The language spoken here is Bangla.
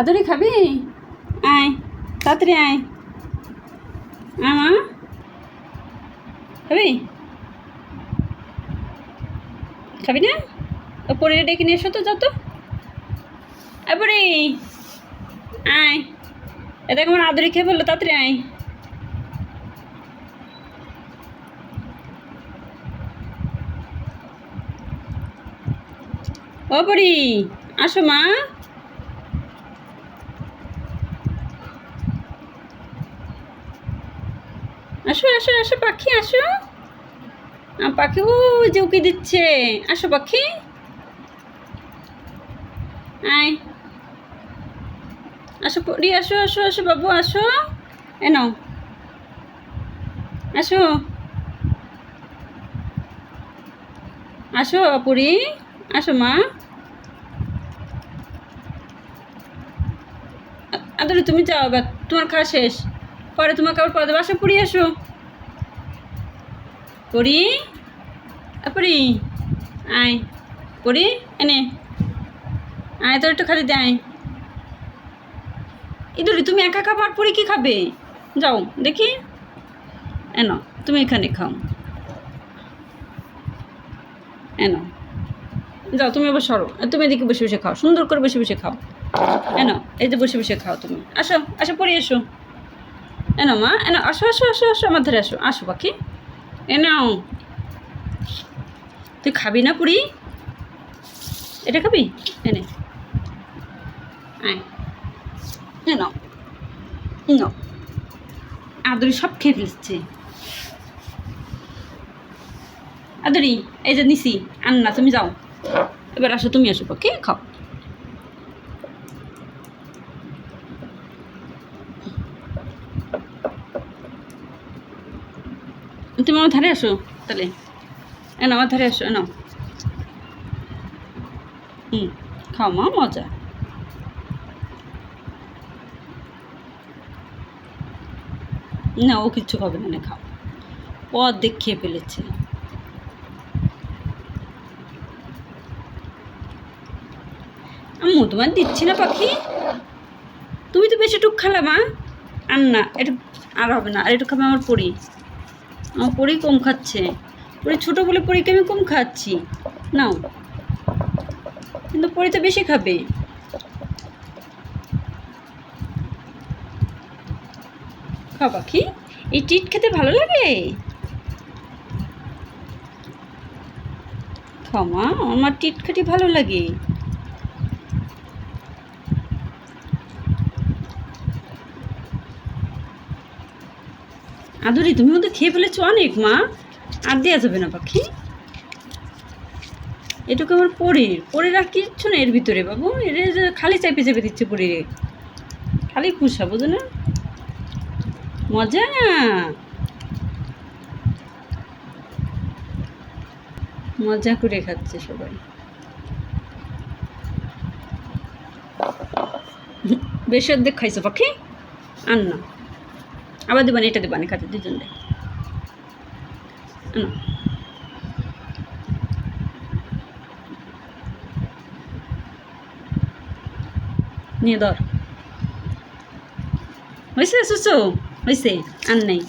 আদরি খাবি? আয়, তাড়াতাড়ি আয়। আমা খাবি? খাবি না? ও পরে ডেকে নিয়ে এসো তো যত পরে আয় এ দেখ আমার আদরি খেয়ে ফেলল, তাড়াতাড়ি আয়। ও পরি আসো মা। আসো আসো আসো, পাখি আসো। পাখি, ও যে উকি দিচ্ছে। আসো, পাখি। আয়। আসো পরি আসো আসো আসো, বাবু, আসো। এ নাও। আসো। আসো, পুরি। আসো, মা। আদরে, তুমি যাও তোমার খাওয়া শেষ। পরে তোমাকে আবার পরে দেবো আসো। পুরি আসো পড়ি। পুরি আয়। পড়ি? এনে। আয়, তোর একটু খালি দেয় ইদুরি, তুমি একা খাবার পুরি কি খাবে? যাও, দেখি। এন, তুমি এখানে খাও। এন। যাও, তুমি আবার সরো। তুমি এদিকে বসে বসে খাও। সুন্দর করে বসে বসে খাও। এন, এই যে বসে বসে খাও তুমি। আসো আসো পরে এসো। এনো মা, এনো, আসো আসো আসো আসো, আমার ধরে আসো আসো পাখি। এনাও তুই খাবি না পুরি? এটা খাবি? এনে। আয়। এনো। নো আদরি সব খেয়ে ফেলছে। আদরি, এই যে নিছি আন্না, তুমি যাও। এবার আসো, তুমি আসো পাখি, খাও। তুমি আমার ধারে আসো, তাহলে। এনো আমার ধারে আসো এনো হুম, খাও মা, মজা। না, ও কিচ্ছু খাবে না, খাও। ও অর্ধেক খেয়ে ফেলেছে। আম্মু, তোমার দিচ্ছি না পাখি? তুমি তো বেশি টুক খালা, মা। আর না, এটা আর হবে না, আর একটু খাবে আমার পরি। আমার পরি কম খাচ্ছে। পরি ছোটো বলে পরীকে আমি কম খাচ্ছি। নাও। কিন্তু পরি তো বেশি খাবে। খাও পাখি এই টিট খেতে ভালো লাগে? খাও মা, আমার টিট খেতে ভালো লাগে। আদরি তুমিও তো খেয়ে ফেলেছো অনেক, মা। আর দেওয়া যাবে না পাখি। এটুকু আমার পরের। পরের আর কিচ্ছু না এর ভিতরে, বাবু। এর খালি চাপে চেপে দিচ্ছে পরে খালি কুসা বুঝো না। মজা। মজা করে খাচ্ছে সবাই। বেশি অর্ধেক খাইছো পাখি? আর না। আবার দেবেন এটা দেবেন খাতে দুজন দেয়। নিয়ে ধর। হয়েছে সুসু? হয়েছে আর নেই।